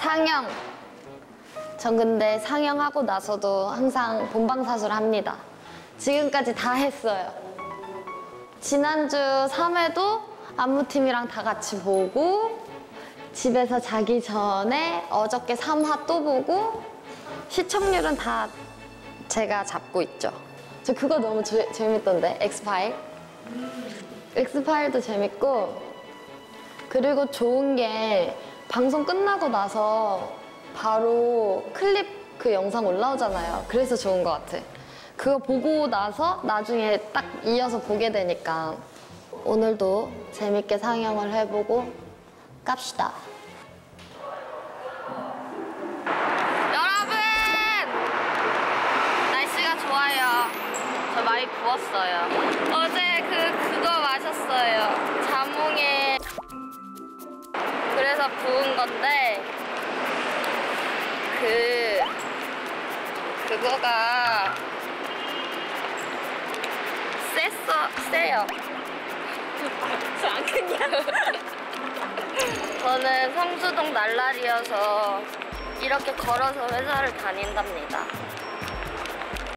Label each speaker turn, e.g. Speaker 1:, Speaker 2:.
Speaker 1: 상영. 전 근데 상영하고 나서도 항상 본방사수를 합니다. 지금까지 다 했어요. 지난주 3회도 안무팀이랑 다 같이 보고 집에서 자기 전에 어저께 3화 또 보고 시청률은 다 제가 잡고 있죠. 저 그거 너무 재- 재밌던데 엑스파일. 엑스파일도 재밌고 그리고 좋은 게 방송 끝나고 나서 바로 클립 그 영상 올라오잖아요. 그래서 좋은 것 같아. 그거 보고 나서 나중에 딱 이어서 보게 되니까 오늘도 재밌게 상영을 해보고 갑시다. 여러분! 날씨가 좋아요. 저 많이 부었어요. 어제 그래서 부은 건데, 그, 그거가 셌어, 세요.
Speaker 2: 안 크냐?
Speaker 1: 저는 성수동 날라리여서 이렇게 걸어서 회사를 다닌답니다.